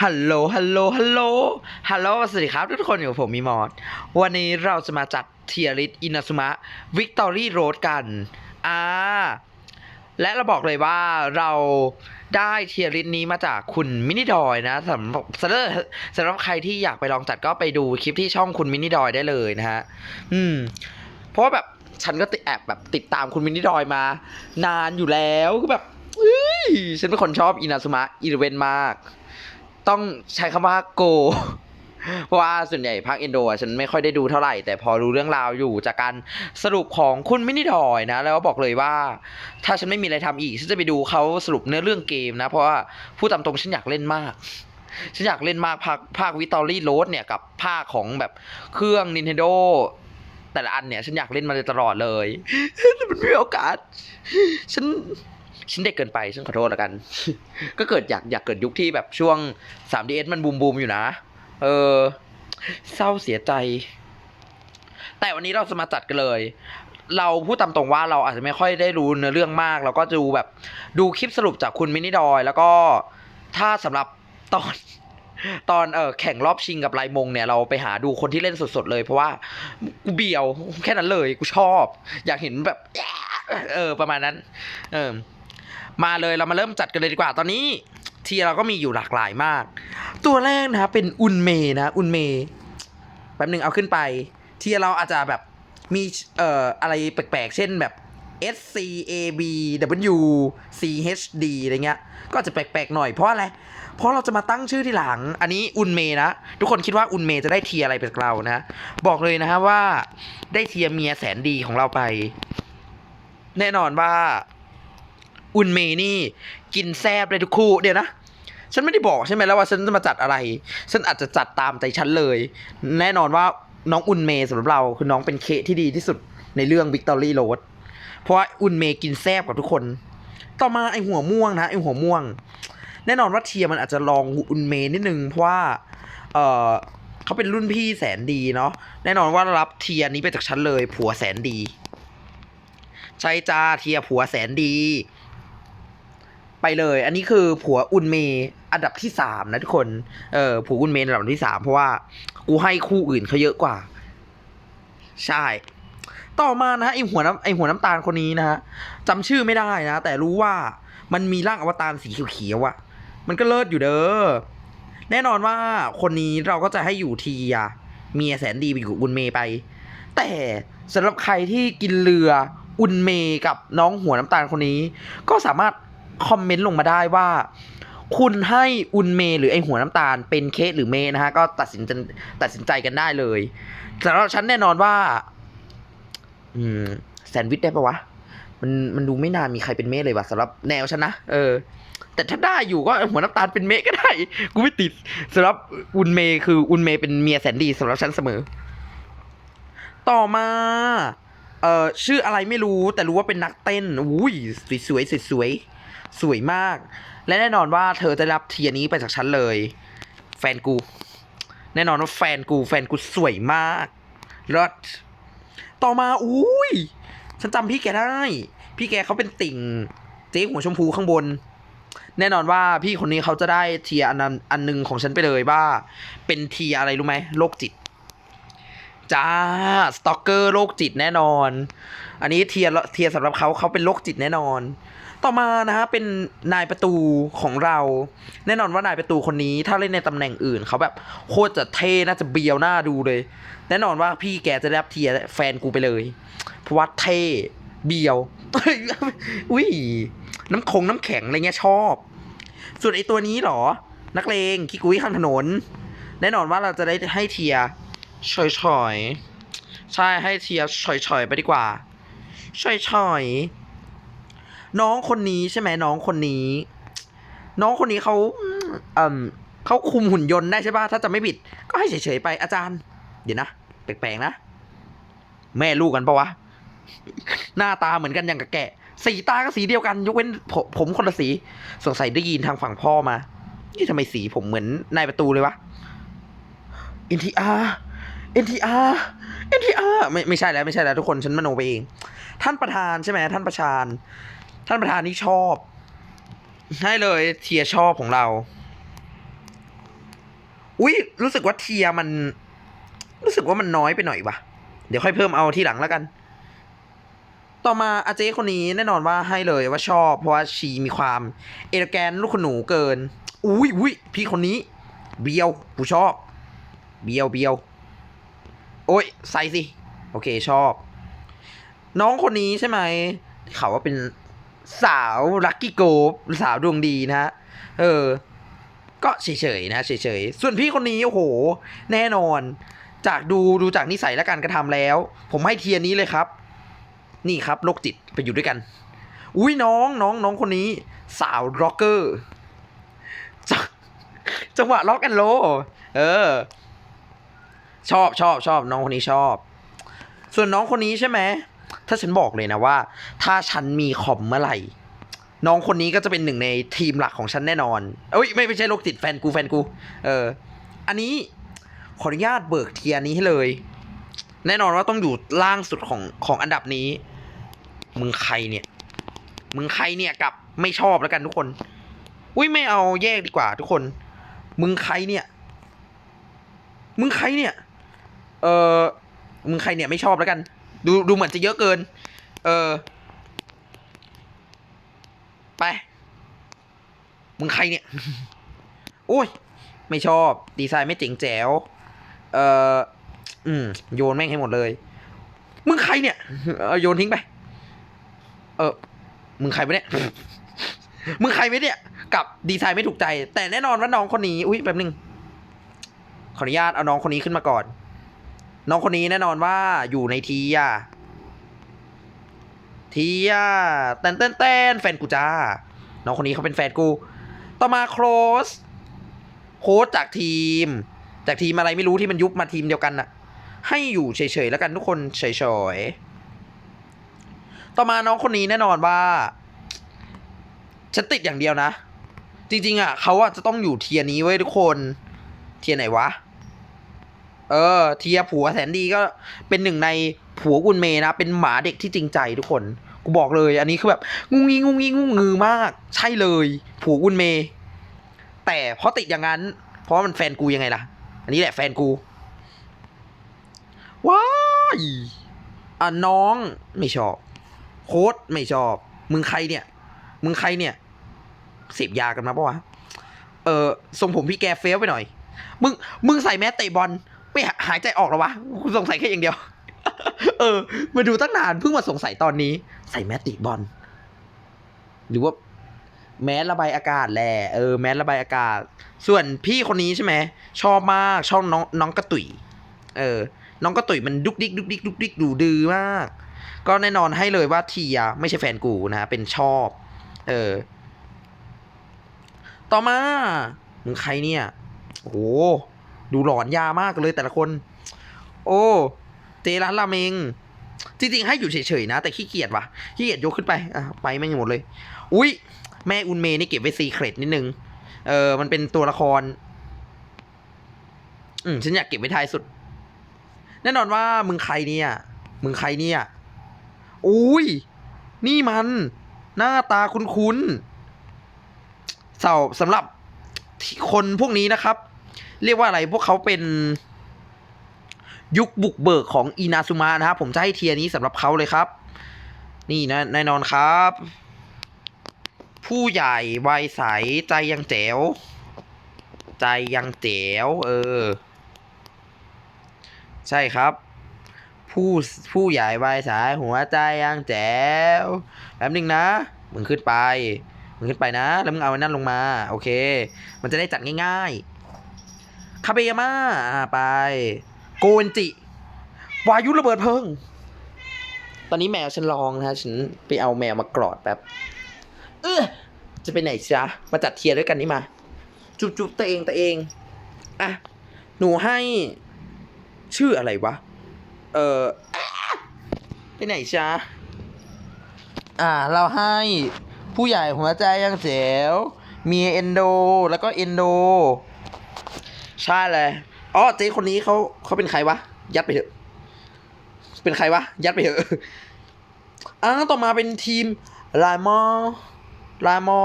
ฮัลโหล ฮัลโหล ฮัลโหล ฮัลโหล สวัสดีครับ ทุกคนอยู่กับผมมีมอดวันนี้เราจะมาจัดเทียริสอินาซุมะวิกตอรี่โรดกัน อ่า และเราบอกเลยว่าเราได้เทียริสนี้มาจากคุณมินิดอยนะสำหรับสำหรับสำหรับใครที่อยากไปลองจัดก็ไปดูคลิปที่ช่องคุณมินิดอยได้เลยนะฮะ อืม เพราะว่าแบบฉันก็ติดแอบแบบติดตามคุณมินิดอยมา นานอยู่แล้วก็แบบเอ้ยฉันเป็นคนชอบอินาซุมะอีเวนมาก ต้องใช้คำว่าโก เพราะว่าส่วนใหญ่ภาคเอนโดอะฉันไม่ค่อยได้ดูเท่าไหร่ แต่พอรู้เรื่องราวอยู่จากการสรุปของคุณมินิดอยนะ แล้วบอกเลยว่า ถ้าฉันไม่มีอะไรทำอีก ฉันจะไปดูเขาสรุปเนื้อเรื่องเกมนะ เพราะว่าพูดตามตรงฉันอยากเล่นมาก ฉันอยากเล่นมากภาคภาควิตอรี่โรดเนี่ยกับภาคของแบบเครื่อง Nintendo แต่ละอันเนี่ย ฉันอยากเล่นมาตลอดเลย มันไม่มีโอกาส ฉัน ฉันเด็กเกินไปฉันขอโทษล้วกัน ก็เกิดอยากอยากเกิดยุคที่แบบช่วง 3DS มันบูมบูมอยู่นะ เออ เศร้าเสียใจ แต่วันนี้เราจะมาจัดกันเลย เราพูดตามตรงว่าเราอาจจะไม่ค่อยได้รู้เนื้อเรื่องมากเราก็จะดูแบบดูคลิปสรุปจากคุณมินิดอย แล้วก็ถ้าสำหรับตอนตอนเออแข่งรอบชิงกับไลมงเนี่ยเราไปหาดูคนที่เล่นสดๆเลยเพราะว่ากูเบียวแค่นั้นเลยกูชอบ อยากเห็นแบบ เออประมาณนั้น เออ มาเลยเรามาเริ่มจัดกันเลยดีกว่าตอนนี้เทียเราก็มีอยู่หลากหลายมาก ตัวแรกนะครับเป็นอุนเมนะอุนเมแป๊บหนึ่งเอาขึ้นไปเทียเราอาจจะแบบมีเอ่ออะไรแปลกๆ เช่นแบบ S C A B W C H D อะไรเงี้ย ก็จะแปลกๆหน่อยเพราะอะไร เพราะเราจะมาตั้งชื่อที่หลัง อันนี้อุนเมนะ ทุกคนคิดว่าอุนเมจะได้เทียอะไรเป็นเรานะ บอกเลยนะฮะว่าได้เทียเมียแสนดีของเราไป แน่นอนว่า อุนเมนี่ กินแซบเลยทุกคู่เดี๋ยวนะ ฉันไม่ได้บอกใช่ไหมแล้วว่าฉันจะมาจัดอะไร ฉันอาจจะจัดตามใจฉันเลย แน่นอนว่าน้องอุนเมสำหรับเราคือน้องเป็นเคที่ดีที่สุดในเรื่อง Victory Road เพราะว่าอุนเมกินแซบกับทุกคน ต่อมาไอหัวม่วงนะไอหัวม่วง แน่นอนว่าเทียมันอาจจะลองอุนเมนิดนึงเพราะว่า เออเขาเป็นรุ่นพี่แสนดีเนาะแน่นอนว่ารับเทียนี้ไปจากฉันเลย ผัวแสนดี ใช่จ้าเทียผัวแสนดี ไปเลย อันนี้คือผัวอุนเมอันดับที่สามนะทุกคน เออผัวอุนเมอันดับที่สามเพราะว่ากูให้คู่อื่นเขาเยอะกว่า ใช่ ต่อมานะฮะไอหัวน้ำไอหัวน้ำตาลคนนี้นะฮะจำชื่อไม่ได้นะ แต่รู้ว่ามันมีร่างอวตารสีเขียวๆอะมันก็เลิศอยู่เด้อแน่นอนว่าคนนี้เราก็จะให้อยู่ทีอะเมียแสนดีไปอยู่กับอุนเมไป แต่สำหรับใครที่กินเรืออุนเมกับน้องหัวน้ำตาลคนนี้ ก็สามารถ คอมเมนต์ลงมาได้ว่า คุณให้อุนเมหรือไอหัวน้ำตาลเป็นเคสหรือเมนะฮะ ก็ตัดสินตัดสินใจกันได้เลยสำหรับฉันแน่นอนว่า อืมแซนด์วิชได้ปะวะ มันมันดูไม่น่ามีใครเป็นเมเลยว่ะสำหรับแนวฉันนะเออ แต่ถ้าได้อยู่ก็หัวน้ำตาลเป็นเมก็ได้ กูไม่ติดสำหรับอุนเมคืออุนเมเป็นเมียแสนดีสำหรับฉันเสมอ ต่อมาเอ่อชื่ออะไรไม่รู้แต่รู้ว่าเป็นนักเต้นอุ้ยสวยสวยสวย สวยมาก และแน่นอนว่าเธอจะรับเทียนี้ไปจากฉันเลย แฟนกู แน่นอนว่าแฟนกู แฟนกูสวยมากรถต่อมาอุ้ยฉันจำพี่แกได้ พี่แกเขาเป็นติ่งเจ๊หัวชมพูข้างบน แน่นอนว่าพี่คนนี้เขาจะได้เทียอันนั้นอันหนึ่งของฉันไปเลยว่า เป็นเทียอะไรรู้ไหมโรคจิต จ้าสตอกเกอร์โรคจิตแน่นอน อันนี้เทียร์เทียร์สำหรับเขาเขาเป็นโรคจิตแน่นอน ต่อมานะฮะเป็นนายประตูของเรา แน่นอนว่านายประตูคนนี้ ถ้าเล่นในตำแหน่งอื่นเขาแบบโคตรจะเท่น่าจะเบียวหน้าดูเลย แน่นอนว่าพี่แกจะได้รับเทียร์แฟนกูไปเลยเพราะว่าเท่เบียวอุ้ยน้ำคงน้ำแข็งอะไรเงี้ยชอบ ส่วนไอตัวนี้หรอ นักเลงคิกุยข้างถนน แน่นอนว่าเราจะได้ให้เทีย ร์ชอยชอยใช่ให้เทียร์ชอยชอยไปดีกว่าชอยชอยน้องคนนี้ใช่ไหมน้องคนนี้ น้องคนนี้เขาเอ่มเขาคุมหุ่นยนต์ได้ใช่ป่ะถ้าจะไม่ผิด ก็ให้เฉยๆไปอาจารย์ เดี๋ยวนะแปลกๆนะ แม่ลูกกันปะวะ หน้าตาเหมือนกันอย่างกับแกะ สีตาก็สีเดียวกัน ยกเว้นผมคนละสี สงสัยได้ยินทางฝั่งพ่อมา นี่ทำไมสีผมเหมือนนายประตูเลยวะ NTR NTR NTR ไม่ไม่ใช่แล้วไม่ใช่แล้วทุกคนฉันมโนไปเอง ท่านประธานใช่ไหมท่านประธาน ท่านประธานนี่ชอบ ให้เลยเทียชอบของเรา อุ้ยรู้สึกว่าเทียมัน รู้สึกว่ามันน้อยไปหน่อยวะเดี๋ยวค่อยเพิ่มเอาที่หลังแล้วกัน ต่อมาอาเจคนนี้แน่นอนว่าให้เลยว่าชอบ เพราะว่าชีมีความ เอลแกนลูกขนหนูเกิน อุ้ยอุ้ยพี่คนนี้ เบียวกูชอบ เบียวเบียว อ้ยใส่สิ โอเคชอบ น้องคนนี้ใช่ไหมเขาว่าเป็นสาวลักกี้โกบสาวดวงดีนะฮะเออ ก็เฉยๆนะเฉยๆส่วนพี่คนนี้โอ้โห แน่นอน จากดูดูจากนิสัยและการกระทำแล้ว ผมให้เทียร์นี้เลยครับ นี่ครับโรคจิตไปอยู่ด้วยกัน อุ้ยน้องน้องน้องคนนี้ สาวร็อกเกอร์จังจังหวะล็อกแอนโล เออ ชอบชอบชอบน้องคนนี้ชอบ ส่วนน้องคนนี้ใช่ไหมถ้าฉันบอกเลยนะว่า ถ้าฉันมีคอมเมื่อไหร่ น้องคนนี้ก็จะเป็นหนึ่งในทีมหลักของฉันแน่นอนเอ้ยไม่ไม่ใช่โรคติดแฟนกูแฟนกู เออ อันนี้ขออนุญาตเบิกเทียนี้ให้เลย แน่นอนว่าต้องอยู่ล่างสุดของของอันดับนี้ มึงใครเนี่ย มึงใครเนี่ยกับไม่ชอบแล้วกันทุกคน อุ้ยไม่เอาแยกดีกว่าทุกคน มึงใครเนี่ย มึงใครเนี่ย เออมึงใครเนี่ยไม่ชอบแล้วกัน ดูดูเหมือนจะเยอะเกิน เออ ไป มึงใครเนี่ย โอ้ย ไม่ชอบ ดีไซน์ไม่เจ๋งแจ๋ว เอออืม โยนแม่งให้หมดเลย มึงใครเนี่ย เออโยนทิ้งไป เออ มึงใครไปเนี่ย มึงใครไปเนี่ย กับดีไซน์ไม่ถูกใจ แต่แน่นอนว่าน้องคนนี้ อุ้ยแป๊บนึง ขออนุญาตเอาน้องคนนี้ขึ้นมาก่อน น้องคนนี้แน่นอนว่าอยู่ในทีอะทีอะเต้นเต้นเต้นแฟนกูจ้า น้องคนนี้เขาเป็นแฟนกู ต่อมาโครสโค้ชจากทีม จากทีมอะไรไม่รู้ที่มันยุบมาทีมเดียวกันน่ะ ให้อยู่เฉยๆแล้วกันทุกคนเฉยๆ ต่อมาน้องคนนี้แน่นอนว่า ฉันติดอย่างเดียวนะ จริงๆอะเขาอะจะต้องอยู่เทียนี้ไว้ทุกคน เทียไหนวะ เออ เทียผัวแสนดีก็เป็นหนึ่งในผัวกุนเมนะ เป็นหมาเด็กที่จริงใจทุกคน กูบอกเลย อันนี้คือแบบงุงงิงงุงงิงงุงงือมาก ใช่เลย ผัวกุนเม แต่เพราะติดอย่างนั้น เพราะว่ามันแฟนกูยังไงล่ะ อันนี้แหละแฟนกู ว้ายอะน้องไม่ชอบ โค้ดไม่ชอบ มึงใครเนี่ย มึงใครเนี่ยเสพยากันมาปะวะ เออทรงผมพี่แกเฟลไปหน่อย มึง มึงใส่แมสเตะบอล ไม่หายใจออกหรอวะสงสัยแค่อย่างเดียว เออ มาดูตั้งนานเพิ่งมาสงสัยตอนนี้ ใส่แมสตะบอลหรือว่าแมสระบายอากาศแหละเออแมสระบายอากาศ ส่วนพี่คนนี้ใช่ไหมชอบมากชอบน้องน้องกระตุยเออ น้องกระตุยมันดุกดิกดุกดิกดุกดิกดูดื้อมาก ก็แน่นอนให้เลยว่าเทียไม่ใช่แฟนกูนะเป็นชอบ เออ ต่อมามึงใครเนี่ย โอ้ ดูหลอนยามากเลยแต่ละคน โอ้ เจร้านราเมง จริงๆ ให้อยู่เฉยๆนะ แต่ขี้เกียจว่ะขี้เกียจยกขึ้นไปอะไปไม่หมดเลย อุ้ยแม่อุนเมนี่เก็บไว้ซีเครตนิดนึง เออ มันเป็นตัวละคร อืมฉันอยากเก็บไว้ท้ายสุด แน่นอนว่ามึงใครเนี่ย มึงใครเนี่ย อุ้ย นี่มัน หน้าตาคุ้นๆสาสำหรับคนพวกนี้นะครับ เรียกว่าอะไรพวกเขาเป็นยุคบุกเบิกของอินาซุมะนะครับ ผมจะให้เทียนี้สำหรับเขาเลยครับ นี่นะแน่นอนครับ ผู้ใหญ่วัยใสใจยังแจ๋ว ใจยังแจ๋ว เออ ใช่ครับ ผู้ผู้ใหญ่วัยสายหัวใจยังแจ๋วแป๊บนึงนะ มึงขึ้นไป มึงขึ้นไปนะ แล้วมึงเอาไอ้นั่นลงมา โอเค มันจะได้จัดง่ายๆ คาเบยาม่าอ่าไป โกนจิ วายุระเบิดเพลิง ตอนนี้แมวฉันลองนะฉันไปเอาแมวมากรอดแป๊บเออจะไปไหนจ๊ะมาจัดเทียร์ด้วยกันนี่มา จุบจุบตัวเองตัวเอง อะ หนูให้ ชื่ออะไรวะ เอออะไปไหนจ๊ะอ่า เราให้ผู้ใหญ่หัวใจยังเจ๋วมีเอนโด แล้วก็เอนโด ใช่เลยอ๋อเจ๊คนนี้เขาเขาเป็นใครวะ ยัดไปเถอะ เป็นใครวะ ยัดไปเถอะอ่าต่อมาเป็นทีมลายมอลายมอ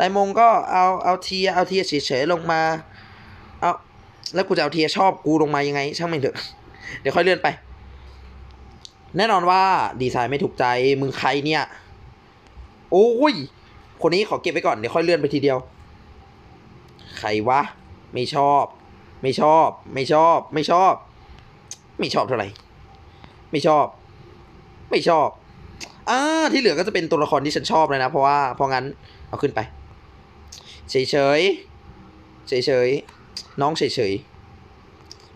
ลายมงก็เอาเอาเทียเอาเทียเฉยๆลงมา เอาแล้วกูจะเอาเทียชอบกูลงมายังไง ช่างมันเถอะ เดี๋ยวค่อยเลื่อนไป แน่นอนว่าดีไซน์ไม่ถูกใจมึงใครเนี่ย โอ้ย คนนี้ขอเก็บไว้ก่อนเดี๋ยวค่อยเลื่อนไปทีเดียว ใครวะ ไม่ชอบ ไม่ชอบ ไม่ชอบ ไม่ชอบ ไม่ชอบเท่าไหร่ ไม่ชอบ ไม่ชอบอ่าที่เหลือก็จะเป็นตัวละครที่ฉันชอบเลยนะ เพราะว่าเพราะงั้นเอาขึ้นไป เฉยเฉยเฉยเฉยน้องเฉยเฉย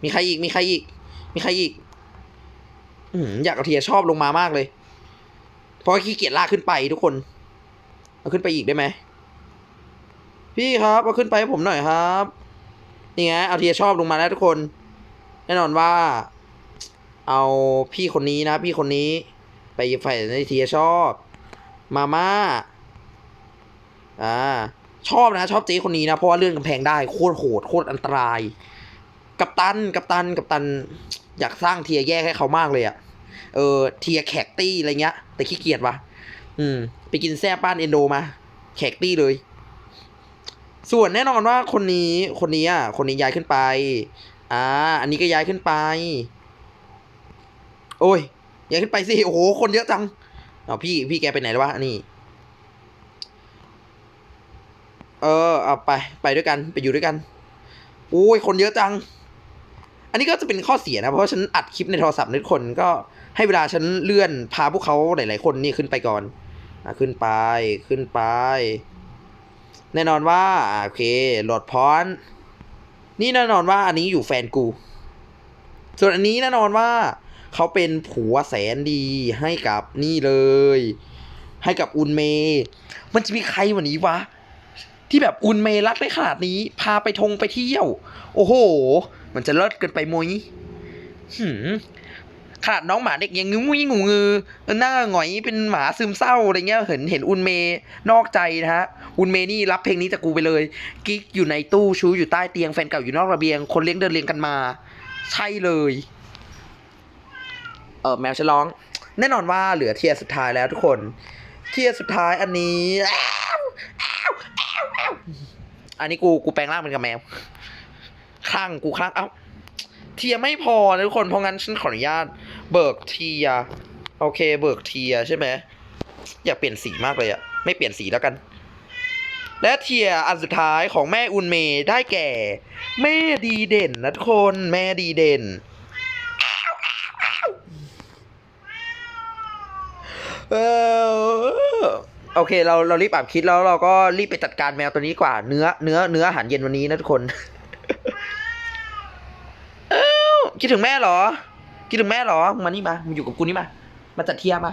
มีใครอีกมีใครอีก มีใครอีกอืมอยากเอาเทียร์ชอบลงมามากเลย เพราะว่าขี้เกียจลากขึ้นไปทุกคน เอาขึ้นไปอีกได้ไหมพี่ครับเอาขึ้นไปให้ผมหน่อยครับ นี่ไงเอาเทียชอบลงมาแล้วทุกคน แน่นอนว่า เอาพี่คนนี้นะ พี่คนนี้ ไปใส่ในเทียชอบ มาม่าอ่าชอบนะ ชอบเจ๊คนนี้นะเพราะว่าเลื่อนกำแพงได้โคตรโหดโคตรอันตราย กัปตันกัปตันกัปตัน อยากสร้างเทียแยกให้เขามากเลยอะเออเทียแขกตี้อะไรเงี้ย แต่ขี้เกียจวะอืม ไปกินแซ่บบ้านเอนโดมา แขกตี้เลย ส่วนแน่นอนว่าคนนี้คนนี้อะคนนี้ย้ายขึ้นไปอ่าอันนี้ก็ย้ายขึ้นไป โอ้ยย้ายขึ้นไปสิโอ้โหคนเยอะจังเอาพี่พี่แกไปไหนแล้ววะนนี้เออเอาไปไปด้วยกันไปอยู่ด้วยกันโอ้ยคนเยอะจัง อันนี้ก็จะเป็นข้อเสียนะ เพราะว่าฉันอัดคลิปในโทรศัพท์นิดคนก็ให้เวลาฉันเลื่อนพาพวกเขาหลาย ๆ คนนี่ขึ้นไปก่อนอะขึ้นไปขึ้นไป แน่นอนว่าโอเคโหลดพรนี่แน่นอนว่าอันนี้อยู่แฟนกู ส่วนอันนี้แน่นอนว่าเขาเป็นผัวแสนดีให้กับนี่เลย ให้กับอุนเม มันจะมีใครวันนี้วะ ที่แบบอุนเมรักได้ขนาดนี้ พาไปทงไปเที่ยว โอ้โห มันจะเลิศเกินไปมยหืม ขนาดน้องหมาเด็กยังงุ้ยงูงือหน้าหงอยเป็นหมาซึมเศร้าอะไรเงี้ยเห็นเห็นอุนเมนอกใจนะฮะอุนเมนี่รับเพลงนี้จากกูไปเลย กิ๊กอยู่ในตู้ชูอยู่ใต้เตียงแฟนเก่าอยู่นอกระเบียง คนเลี้ยงเดินเลี้ยงกันมา ใช่เลย เออแมวฉลอง แน่นอนว่าเหลือเทียสุดท้ายแล้วทุกคน เทียสุดท้ายอันนี้อันนี้กูกูแปลงร่างเป็นกับแมวคลั่งกูคลั่งเอ้าเทียไม่พอนะทุกคนเพราะงั้นฉันขออนุญาต เบิกเทียโอเคเบิกเทียใช่ไหมอยากเปลี่ยนสีมากเลยอะไม่เปลี่ยนสีแล้วกัน และเทียอันสุดท้ายของแม่อุนเมได้แก่ แม่ดีเด่นนะทุกคนแม่ดีเด่นเออโอเคเราเรารีบอัดคลิปแล้วเราก็รีบไปจัดการแมวตัวนี้กว่าเนื้อเนื้อเนื้ออาหารเย็นวันนี้นะทุกคนคิดถึงแม่เหรอ คิดถึงแม่เหรอมานี่มามาอยู่กับกูนี่มา มาจัดเทียมมา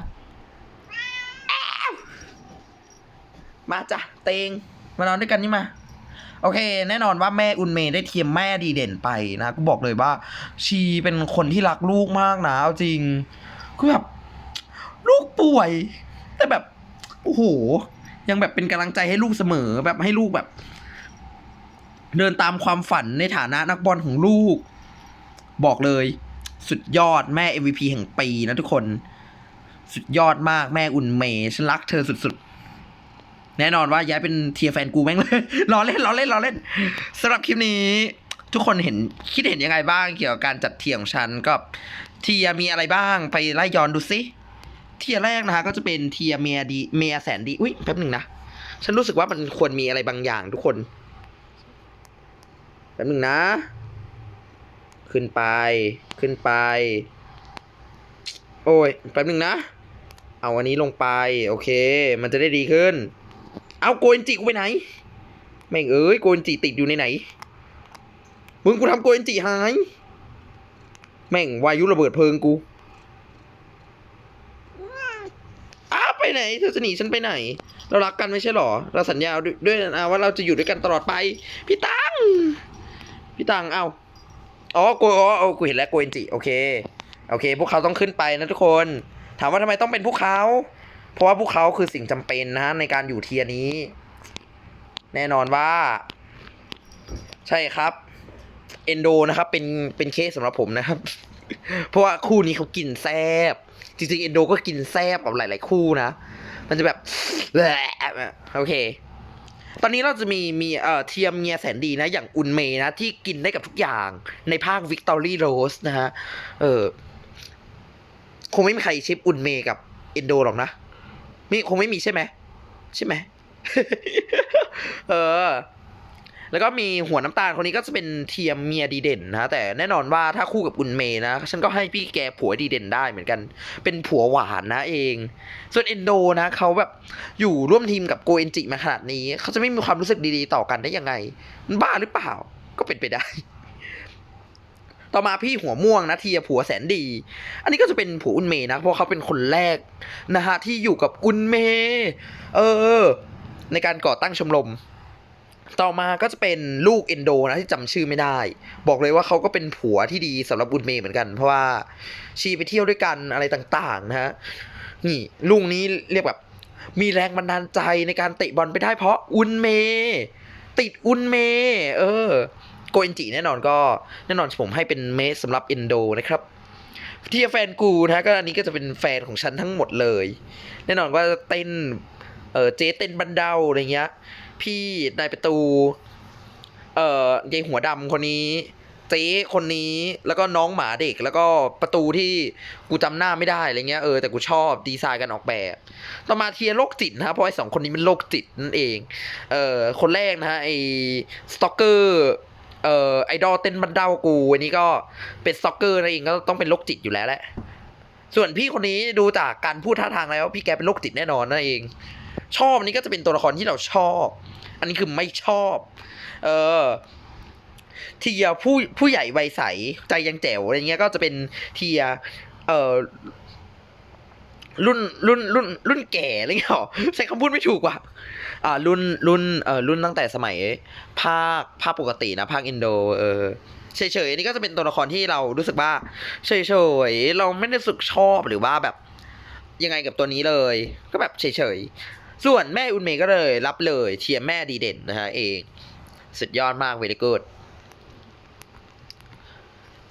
มาจ้ะเตง มานอนด้วยกันนี่มา โอเค แน่นอนว่าแม่อุนเมย์ได้เทียมแม่ดีเด่นไปนะกูบอกเลยว่า ชีเป็นคนที่รักลูกมากนะเอาจริงคือแบบลูกป่วย แต่แบบโอ้โห ยังแบบเป็นกำลังใจให้ลูกเสมอแบบให้ลูกแบบ เดินตามความฝันในฐานะนักบอลของลูก บอกเลย สุดยอดแม่ MVP แห่งปีนะทุกคน สุดยอดมากแม่อุ่นเมย์ฉันรักเธอสุดๆ แน่นอนว่าย้ายเป็นเทียแฟนกูแม่งเลยล้อเล่นล้อเล่นล้อเล่นสำหรับคลิปนี้ ทุกคนเห็นคิดเห็นยังไงบ้างเกี่ยวกับการจัดเทียของฉันก็เทียมีอะไรบ้างไปไล่ย้อนดูซิเทียแรกนะคะก็จะเป็นเทียเมียดีเมียแสนดีอุ้ยแป๊บหนึ่งนะฉันรู้สึกว่ามันควรมีอะไรบางอย่างทุกคนแป๊บหนึ่งนะ ขึ้นไป ขึ้นไป โอ้ย แป๊บหนึ่งนะ เอาอันนี้ลงไป โอเค มันจะได้ดีขึ้น เอาโกนจิกูไปไหน แม่งเอ้ยโกนจิติดอยู่ในไหน มึงกูทำโกนจิหาย แม่งวายุระเบิดเพลิงกูอ้าไปไหนเธอจะหนีฉันไปไหน เรารักกันไม่ใช่หรอ เราสัญญาด้วยด้วยนะว่าเราจะอยู่ด้วยกันตลอดไป พี่ตัง พี่ตังเอา อ๋อกูอ๋อเอากูเห็นแล้วโกเอนจิโอเคโอเค พวกเขาต้องขึ้นไปนะทุกคน ถามว่าทำไมต้องเป็นพวกเขา เพราะว่าพวกเขาคือสิ่งจำเป็นนะในการอยู่เทียนี้ แน่นอนว่า ใช่ครับเอนโดนะครับ เป็นเป็นเคสสำหรับผมนะครับ เพราะว่าคู่นี้เขากินแซบจริงๆเอนโดก็กินแซบกับหลาย ๆ คู่นะ มันจะแบบโอเค ตอนนี้เราจะมีมีเอ่อเทียมเงียแสนดีนะ อย่างอุนเมนะ ที่กินได้กับทุกอย่างในภาควิกตอรี่โรสนะฮะ เออคงไม่มีใครชิปอุนเมกับเอนโดหรอกนะมีคงไม่มีใช่ไหมใช่ไหม เออ แล้วก็มีหัวน้ำตาลคนนี้ก็จะเป็นเทียมเมียดีเด่นนะแต่แน่นอนว่าถ้าคู่กับอุนเมนะฉันก็ให้พี่แกผัวดีเด่นได้เหมือนกัน เป็นผัวหวานนะเอง ส่วนเอนโดนะเขาแบบอยู่ร่วมทีมกับโกเอนจิมาขนาดนี้เขาจะไม่มีความรู้สึกดีๆต่อกันได้ยังไงมันบ้าหรือเปล่าก็เป็นไปได้ต่อมาพี่หัวม่วงนะเทียผัวแสนดี อันนี้ก็จะเป็นผัวอุนเมนะเพราะเขาเป็นคนแรกนะฮะที่อยู่กับอุนเม เออ ในการก่อตั้งชมรม ต่อมาก็จะเป็นลูกเอนโดนะที่จำชื่อไม่ได้ บอกเลยว่าเขาก็เป็นผัวที่ดีสำหรับอุนเมเหมือนกัน เพราะว่าชีไปเที่ยวด้วยกันอะไรต่างๆนะฮะนี่ลุงนี้เรียกแบบมีแรงบันดาลใจในการเตะบอลไปได้เพราะอุนเม ติดอุนเม เออ โกเอนจิแน่นอนก็แน่นอนผมให้เป็นเมสสำหรับเอนโดนะครับที่แฟนกูนะก็อันนี้ก็จะเป็นแฟนของฉันทั้งหมดเลย แน่นอนว่าเต้น เออเจ๊เต้นบันเดาอะไรเงี้ย พี่นายประตู เอ่อยายหัวดำคนนี้ เจ๊คนนี้แล้วก็น้องหมาเด็ก แล้วก็ประตูที่กูจำหน้าไม่ได้อะไรเงี้ยเออแต่กูชอบดีไซน์กันออกแบบ ต่อมาเทียร์โรคจิตนะครับเพราะไอ้สองคนนี้เป็นโรคจิตนั่นเองเออคนแรกนะฮะไอ้สตอกเกอร์เอ่อไอดอลเต้นบันเดากูอันนี้ก็เป็นสตอกเกอร์นั่นเองก็ต้องเป็นโรคจิตอยู่แล้วแหละส่วนพี่คนนี้ดูจากการพูดท่าทางแล้ว พี่แกเป็นโรคจิตแน่นอนนั่นเอง ชอบอันนี้ก็จะเป็นตัวละครที่เราชอบ อันนี้คือไม่ชอบ เออเทียผู้ผู้ใหญ่วัยใสใจยังแจ๋วอะไรเงี้ยก็จะเป็นเทียเอ่อรุ่นรุ่นรุ่นรุ่นแก่อะไรเงี้ยหรอใช้คำพูดไม่ถูกว่ะอ่า รุ่นรุ่นเอ่อรุ่นตั้งแต่สมัย ภาคภาคปกตินะ ภาคอินโดเออเฉยๆอันนี่ก็จะเป็นตัวละครที่เรารู้สึกว่าเฉยๆเราไม่ได้สึกชอบหรือว่าแบบ ยังไงกับตัวนี้เลย ก็แบบเฉยๆ ส่วนแม่อุนเมย์ก็เลยรับเลยเทียร์แม่ดีเด่นนะฮะเอง สุดยอดมากเวล y g กูด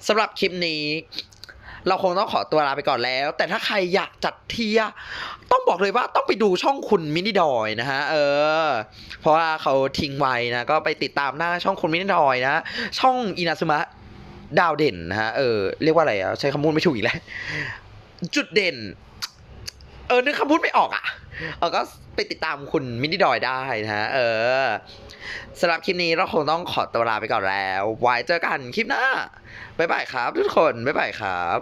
สำหรับคลิปนี้ เราคงต้องขอตัวลาไปก่อนแล้ว แต่ถ้าใครอยากจัดเทียต้องบอกเลยว่าต้องไปดูช่องคุณมินิดอยนะฮะเออ เพราะว่าเขาทิ้งไว้นะ ก็ไปติดตามหน้าช่องคุณมินิดอยนะ ช่องอินาซึมะดาวเด่นนะฮะเออเรียกว่าอะไรอะใช้คำพูดไม่ถูกอีกแล้ว จุดเด่น ออนึกคำพูดไม่ออกอะเออก็ไปติดตามคุณมินิดอยได้นะฮะเออสำหรับคลิปนี้เราคงต้องขอตัวลาไปก่อนแล้ว ไว้เจอกันคลิปหน้า บ๊ายบายครับทุกคน บ๊ายบายครับ